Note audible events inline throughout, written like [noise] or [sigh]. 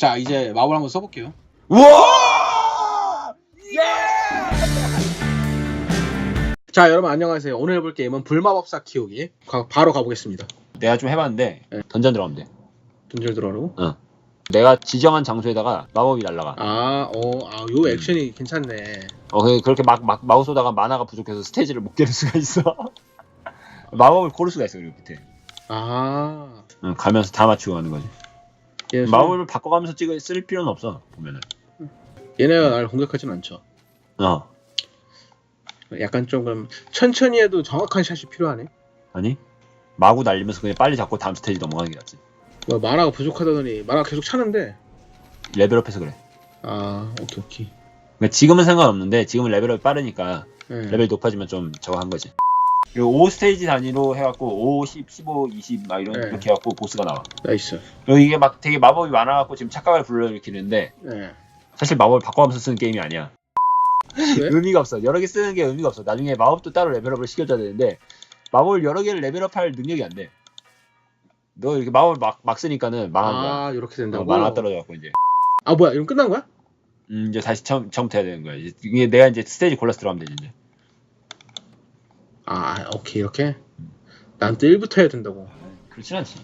자 이제 마블 한번 써볼게요. 우와! 자 여러분 안녕하세요. 오늘 해볼 게임은 불마법사 키우기. 가- 바로 가보겠습니다. 내가 좀 해봤는데 네. 던전 들어가면 돼. 던질 들어가고. 내가 지정한 장소에다가 마법이 날라가. 아, 어, 아, 요 액션이 괜찮네. 어, 그- 그렇게 막, 막 마우스 쏘다가 만화가 부족해서 스테이지를 못 깨는 수가 있어. [laughs] 마법을 고를 수가 있어, 그리고 밑에. 아, 응, 가면서 다 맞추고 가는 거지. 얘 마법을 바꿔가면서 찍어 쓸 필요는 없어, 보면은. 얘네가 날 공격하진 않죠. 어. 약간 좀 그럼 천천히 해도 정확한 샷이 필요하네. 아니? 마구 날리면서 그냥 빨리 잡고 다음 스테이지 넘어가는 게 낫지. 뭐 만화가 부족하다더니 만화가 계속 차는데. 레벨업해서 그래. 아, 오케이 오케이. 그러니까 지금은 상관없는데, 지금은 레벨업이 빠르니까, 네. 레벨 높아지면 좀 저거 한 거지. 그리고 5스테이지 단위로 해갖고, 5, 10, 15, 20, 막 이런, 네. 이렇게 해갖고 보스가 나와. 나이스. 그리고 이게 막 되게 마법이 많아갖고 지금 착각을 불러일으키는데, 네. 사실 마법을 바꿔가면서 쓰는 게임이 아니야. 왜? [laughs] 의미가 없어. 여러 개 쓰는 게 의미가 없어. 나중에 마법도 따로 레벨업을 시켜줘야 되는데 마법을 여러 개를 레벨업할 능력이 안 돼. 너 이렇게 마법을 막, 막 쓰니까는 망한 거야. 아, 이렇게 어, 된다고. 만화 떨어져갖고 이제. 아, 뭐야? 이럼 끝난 거야? 음, 이제 다시 처음, 처음부터 해야 되는 거야. 이제 이게 내가 이제 스테이지 골라서 들어가면 되지 이제. 아, 오케이 이렇게. 난 또 1부터 해야 된다고. 그렇진 않지.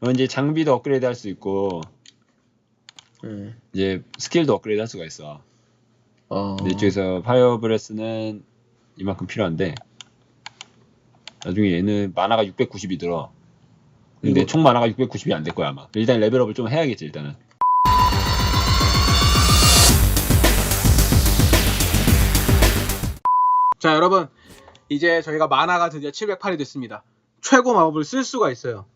어, 이제 장비도 업그레이드 할 수 있고 네. 이제 스킬도 업그레이드 할 수가 있어. 어. 근데 이쪽에서 파이어 브레스는 이만큼 필요한데 나중에 얘는 만화가 690이 들어. 근데 총 만화가 690이 안 될 거야 아마. 일단 레벨업을 좀 해야겠지 일단은. 자 여러분 이제 저희가 만화가 드디어 708이 됐습니다 최고 마법을 쓸 수가 있어요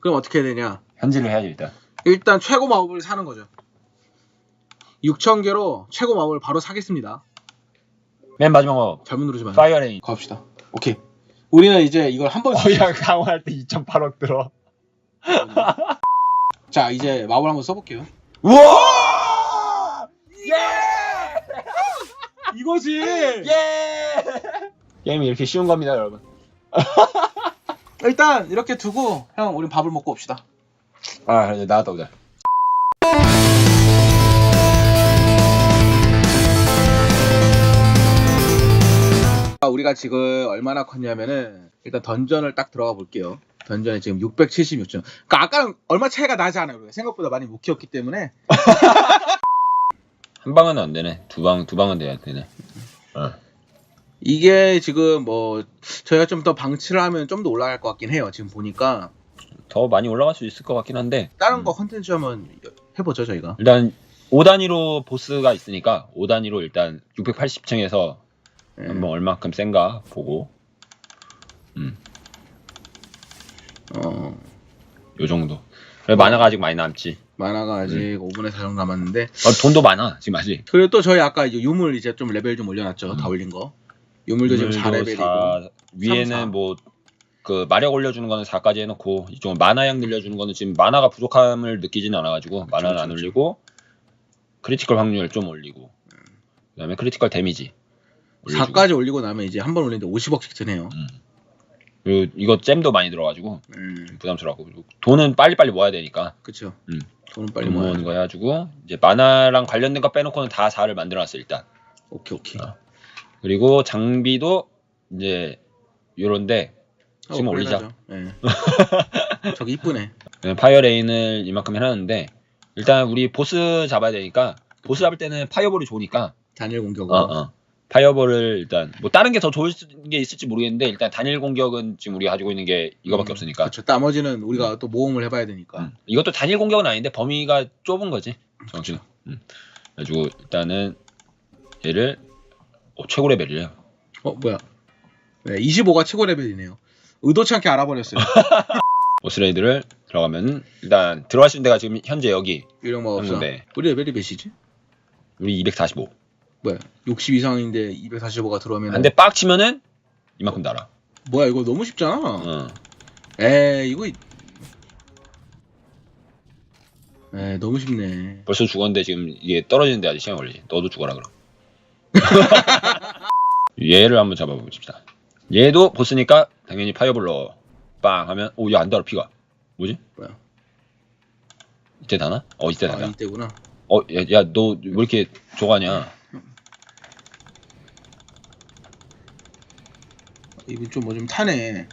그럼 어떻게 해야 되냐 현질을 해야지 일단. 일단 최고 마법을 사는 거죠 6,000개로 최고 마법을 바로 사겠습니다 맨 마지막 거 잘못 누르지 마요 파이어 레인. 갑시다 오케이 우리는 이제 이걸 한번 쓰... 어야 강화할 때 2.8억 들어. [laughs] 자 이제 마법을 한번 써볼게요 우와! 예! [laughs] 이거지 예! 게임이 이렇게 쉬운 겁니다 여러분. [laughs] 일단 이렇게 두고 형 우린 밥을 먹고 옵시다 아 이제 나갔다 오자. 아, 우리가 지금 얼마나 컸냐면은 일단 던전을 딱 들어가 볼게요. 던전에 지금 676점. 그러니까 아까는 얼마 차이가 나지 않아요. 우리가 생각보다 많이 못 키웠기 때문에 [laughs] 한 방은 안 되네. 두 방, 두 방은 돼야 되네. 어. 이게 지금 뭐 저희가 좀 더 방치를 하면 좀 더 올라갈 것 같긴 해요. 지금 보니까 더 많이 올라갈 수 있을 것 같긴 한데. 다른 음. 거 컨텐츠 한번 해보죠 저희가. 일단 5단위로 보스가 있으니까 5단위로 일단 680층에서 예. 한번 얼마큼 센가 보고 어, 요 정도. 그래, 만화가 아직 많이 남지. 만화가 아직 5분의 4 정도 남았는데 어, 돈도 많아 지금 아직. 그리고 또 저희 아까 이제 유물 이제 좀 레벨 좀 올려놨죠. 음. 다 올린 거. 유물도 지금 4레벨이고. 사- 위에는. 뭐 그 마력 올려주는 거는 4까지 해놓고 이쪽은 만화양 늘려주는 거는 지금 만화가 부족함을 느끼지는 않아가지고 만화는 안 그쵸. 올리고 크리티컬 확률 좀 올리고 그다음에 크리티컬 데미지 올려주고 4까지 올리고 나면 이제 한 번 올리는데 50억씩 드네요. 그리고 이거 잼도 많이 들어가지고 음, 부담스러워고 그리고 돈은 빨리빨리 모아야 되니까 그쵸. 음. 돈은 빨리 돈 모아야 거 해가지고 이제 만화랑 관련된 거 빼놓고는 다 4를 만들어놨어 일단 오케이 오케이. 어. 그리고 장비도 이제 요런데 지금 올리자. 예. [laughs] 저기 이쁘네. 그냥 파이어 레인을 이만큼 해놨는데 일단 우리 보스 잡아야 되니까 보스 잡을 때는 파이어볼이 좋으니까 단일 공격으로. 어, 어. 파이어볼을 일단 뭐 다른 게 더 좋을 수- 게 있을지 모르겠는데 일단 단일 공격은 지금 우리가 가지고 있는 게 이거밖에 음, 없으니까 그렇죠. 나머지는 우리가 또 모험을 해봐야 되니까. 음. 이것도 단일 공격은 아닌데 범위가 좁은 거지 정확히 음. 그래가지고 일단은 얘를 어, 최고 레벨이에요 어 뭐야? 네, 25가 최고 레벨이네요. 의도치 않게 알아버렸어요. [laughs] 보스레이드를 들어가면 일단 들어갈 수 있는 데가 지금 현재 여기 유령 마법사. 했는데 우리 레벨이 몇이지? 우리 245 뭐야? 60 이상인데 245가 들어오면 한대 빡 치면은 이만큼 달아 뭐야 이거 너무 쉽잖아. 어. 에이 이거 에 너무 쉽네. 벌써 죽었는데 지금 이게 떨어지는데 아직 시간이 걸리지. 너도 죽어라 그럼. [laughs] 얘를 한번 잡아봅시다. 얘도 보스니까 당연히 파이어볼로 빵 하면 오얘안 달아 피가 뭐지? 뭐야? 이때 다나? 어 이때 아, 달아. 이때구나. 어야 너 왜 이렇게 좋아하냐? 이분 좀 뭐 좀 타네.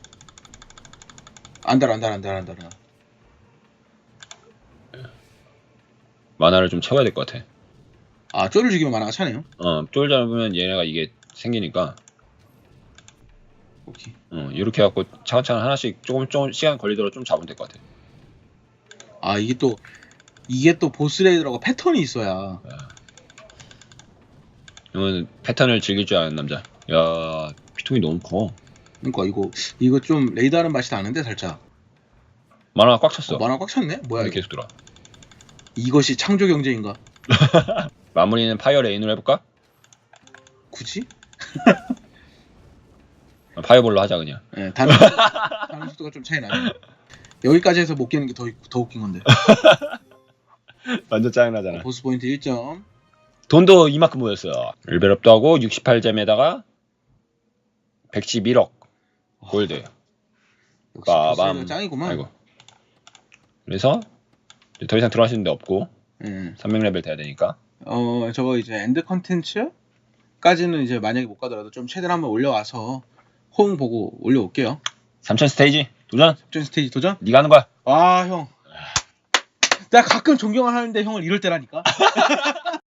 안 달아 안 달아 안 달아 안 달아. 만화를 좀 채워야 될 것 같아. 아 쪼를 죽이면 만화가 차네요. 어 쫄 잡으면 얘네가 이게 생기니까 오케이. 어 이렇게 해갖고 차근차근 하나씩 조금 조금 시간 걸리더라도 좀 잡으면 될 것 같아. 아 이게 또 이게 또 보스레이드라고 패턴이 있어야. 이건 패턴을 즐길 줄 아는 남자. 야 피통이 너무 커. 그러니까 이거 이거 좀 레이더하는 맛이 나는데 살짝. 만화가 꽉 찼어. 어, 만화 꽉 찼네. 뭐야 왜 이게? 계속 돌아. 이것이 창조 경제인가? [laughs] 마무리는 파이어 레인으로 해볼까? 굳이? 아, 파이어볼로 하자 그냥. 예, [laughs] 다른 다른 속도가 좀 차이 나네. 여기까지 해서 못 깨는 게 더 더 웃긴 건데. [laughs] 완전 짜증나잖아. 보스 포인트 1점. 돈도 이만큼 모였어. 일베럽도 하고 68잼에다가 111억 골드. 역시 빠밤. 보스레이드가 짱이구만. 아이고. 그래서 더 이상 있는 데 없고 예. 300레벨 돼야 되니까 어 저거 이제 엔드 컨텐츠까지는 이제 만약에 못 가더라도 좀 최대한 한번 올려와서 호응 보고 올려올게요. 3000 스테이지 도전. 전 스테이지 도전. 네가 하는 거야. 아 형. 나 가끔 존경을 하는데 형을 이럴 때라니까. [laughs]